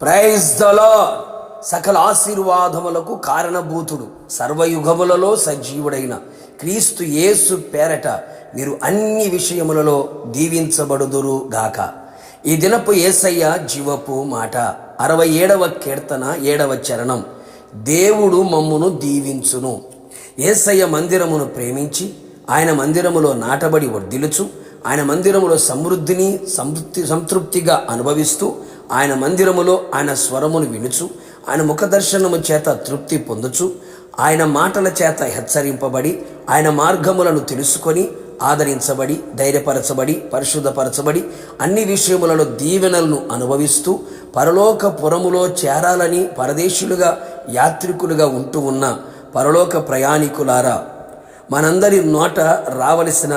Praise దలా సకల ఆశీర్వాదములకు కారణభూతుడు సర్వయుగములలో సజీవుడైన క్రీస్తు యేసు పేరట మీరు అన్ని విషయములలో దీవించబడుదురు గాక. ఈ దినపు ఏసయ్య జీవపు మాట అరవై ఏడవ కీర్తన ఏడవ చరణం. దేవుడు మమ్మును దీవించును. ఏసయ్య మందిరమును ప్రేమించి ఆయన మందిరములో నాటబడి వర్ధిలుచు ఆయన మందిరములో సమృద్ధిని సంతృప్తి సంతృప్తిగా అనుభవిస్తూ ఆయన మందిరములో ఆయన స్వరమును వినుచు ఆయన ముఖదర్శనము చేత తృప్తి పొందుచు ఆయన మాటల చేత హెచ్చరింపబడి ఆయన మార్గములను తెలుసుకొని ఆదరించబడి ధైర్యపరచబడి పరిశుద్ధపరచబడి అన్ని విషయములలో దీవెనలను అనుభవిస్తూ పరలోక పురములో చేరాలని పరదేశులుగా యాత్రికులుగా ఉంటూ ఉన్న పరలోక ప్రయాణికులారా మనందరి నోట రావలసిన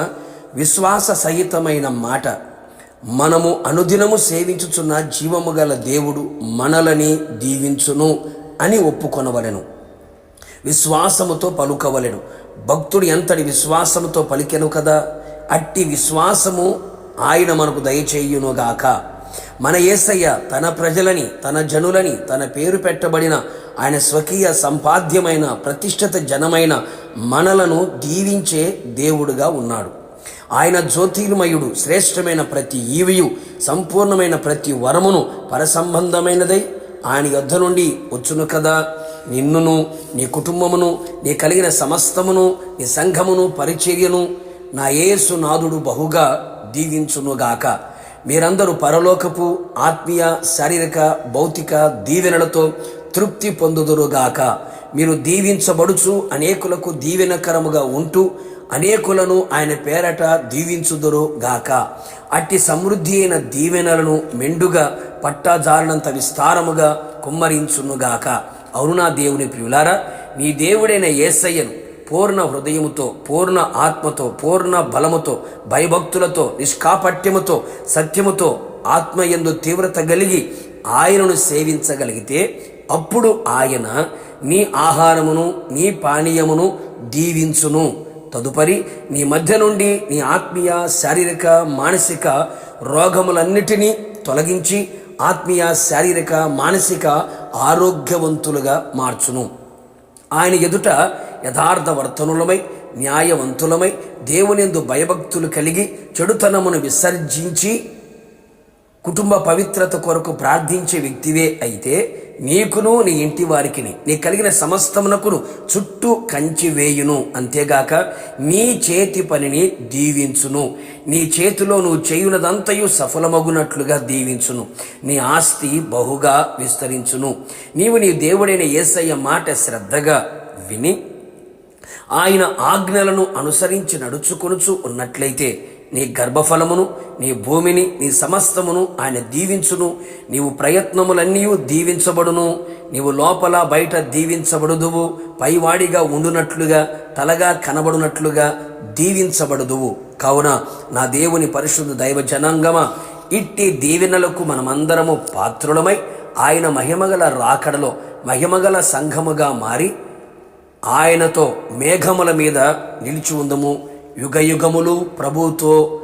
విశ్వాస సహితమైన మాట మనము అనుదినము సేవించుచున్న జీవము గల దేవుడు మనలని దీవించును అని ఒప్పుకొనవలెను. విశ్వాసముతో పలుకవలెను. భక్తుడు ఎంతటి విశ్వాసముతో పలికెను కదా అట్టి విశ్వాసము ఆయన మనకు దయచేయునుగాక. మన యేసయ్య తన ప్రజలని తన జనులని తన పేరు పెట్టబడిన ఆయన స్వకీయ సంపాద్యమైన ప్రతిష్ఠిత జనమైన మనలను దీవించే దేవుడుగా ఉన్నాడు. ఆయన జ్యోతిర్మయుడు శ్రేష్టమైన ప్రతి ఈవియు సంపూర్ణమైన ప్రతి వరమును పరసంబంధమైనదై ఆయన యొద్ధ నుండి వచ్చును కదా. నిన్నును నీ కుటుంబమును నీ కలిగిన సమస్తమును నీ సంఘమును పరిచర్యను నా యేసు నాదుడు బహుగా దీవించునుగాక మీరందరూ పరలోకపు ఆత్మీయ శారీరక భౌతిక దీవెనలతో తృప్తి పొందుదురుగాక మీరు దీవించబడుచు అనేకులకు దీవెనకరముగా ఉంటూ అనేకులను ఆయన పేరట దీవించుదురు గాక. అట్టి సమృద్ధి అయిన దీవెనలను మెండుగా పట్టాజారినంత విస్తారముగా కుమ్మరించునుగాక అరుణా దేవుని ప్రియులారా నీ దేవుడైన ఏసయ్యను పూర్ణ హృదయముతో పూర్ణ ఆత్మతో పూర్ణ బలముతో భయభక్తులతో నిష్కాపట్యముతో సత్యముతో ఆత్మయందు తీవ్రత కలిగి ఆయనను సేవించగలిగితే అప్పుడు ఆయన నీ ఆహారమును నీ పానీయమును దీవించును. తదుపరి నీ మధ్య నుండి నీ ఆత్మీయ శారీరక మానసిక రోగములన్నిటినీ తొలగించి ఆత్మీయ శారీరక మానసిక ఆరోగ్యవంతులుగా మార్చును. ఆయన ఎదుట యథార్థవర్తనులమై న్యాయవంతులమై దేవునిందు భయభక్తులు కలిగి చెడుతనమును విసర్జించి కుటుంబ పవిత్రత కొరకు ప్రార్థించే వ్యక్తివే అయితే నీకును నీ ఇంటి వారికిని నీ కలిగిన సమస్తమునకును చుట్టూ కంచి వేయును. అంతేగాక నీ చేతి పనిని దీవించును. నీ చేతిలో నువ్వు చేయునదంతయు సఫలమగునట్లుగా దీవించును. నీ ఆస్తి బహుగా విస్తరించును. నీవు నీ దేవుడైన యేసయ్య మాట శ్రద్ధగా విని ఆయన ఆజ్ఞలను అనుసరించి నడుచుకొనుచు ఉన్నట్లయితే నీ గర్భఫలమును నీ భూమిని నీ సమస్తమును ఆయన దీవించును. నీవు ప్రయత్నములన్నీ దీవించబడును. నీవు లోపల బయట దీవించబడుదువు. పైవాడిగా ఉండునట్లుగా తలగా కనబడునట్లుగా దీవించబడుదువు. కావున నా దేవుని పరిశుద్ధ దైవ జనాంగమా ఇట్టి దీవెనలకు మనమందరము పాత్రులమై ఆయన మహిమగల రాకడలో మహిమగల సంఘముగా మారి ఆయనతో మేఘముల మీద నిలిచి ఉందము. యుగయుగములు ప్రభుతో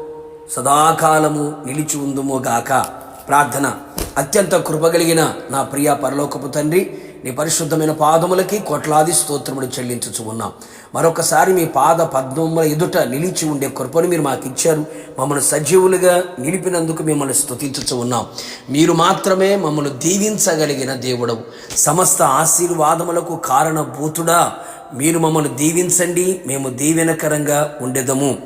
సదాకాలము నిలిచి ఉందుము గాక. ప్రార్థన. అత్యంత కృపగలిగిన నా ప్రియ పరలోకపు తండ్రి నీ పరిశుద్ధమైన పాదములకి కోట్లాది స్తోత్రములు చెల్లించుచు ఉన్నాం మరొకసారి మీ పాద పద్మముల ఎదుట నిలిచి ఉండే కృపను మీరు మాకు ఇచ్చారు మమ్మల్ని సజీవులుగా నిలిపినందుకు మిమ్మల్ని స్తుతించుచు ఉన్నాం మీరు మాత్రమే మమ్మల్ని దీవించగలిగిన దేవుడవు. సమస్త ఆశీర్వాదములకు కారణభూతుడా. మీరు మమ్మల్ని దీవించండి. మేము దీవెనకరంగా ఉండేదము.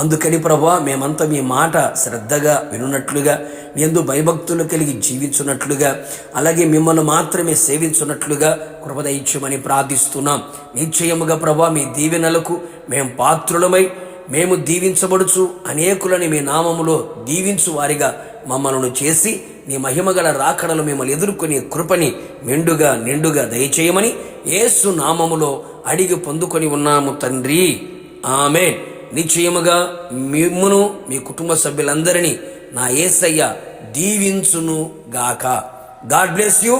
అందుకని ప్రభా మేమంతా మీ మాట శ్రద్ధగా వినున్నట్లుగా ఎందు భయభక్తులు కలిగి జీవించున్నట్లుగా అలాగే మిమ్మల్ని మాత్రమే సేవించున్నట్లుగా కృపదయిత్యమని ప్రార్థిస్తున్నాం. నిశ్చయముగా ప్రభా మీ దీవెనలకు మేము పాత్రులమై మేము దీవించబడుచు అనేకులని మీ నామములో దీవించు వారిగా మమ్మల్ని చేసి నీ మహిమగల రాకడలు మిమ్మల్ని ఎదుర్కొనే కృపని మెండుగా నిండుగా దయచేయమని ఏసు నామములో అడిగి పొందుకొని ఉన్నాము తండ్రి. ఆమె నిశ్చయముగా మిమ్మును మీ కుటుంబ సభ్యులందరినీ నా ఏసయ్య దీవించును గాక గాడ్ బ్లెస్ యూ.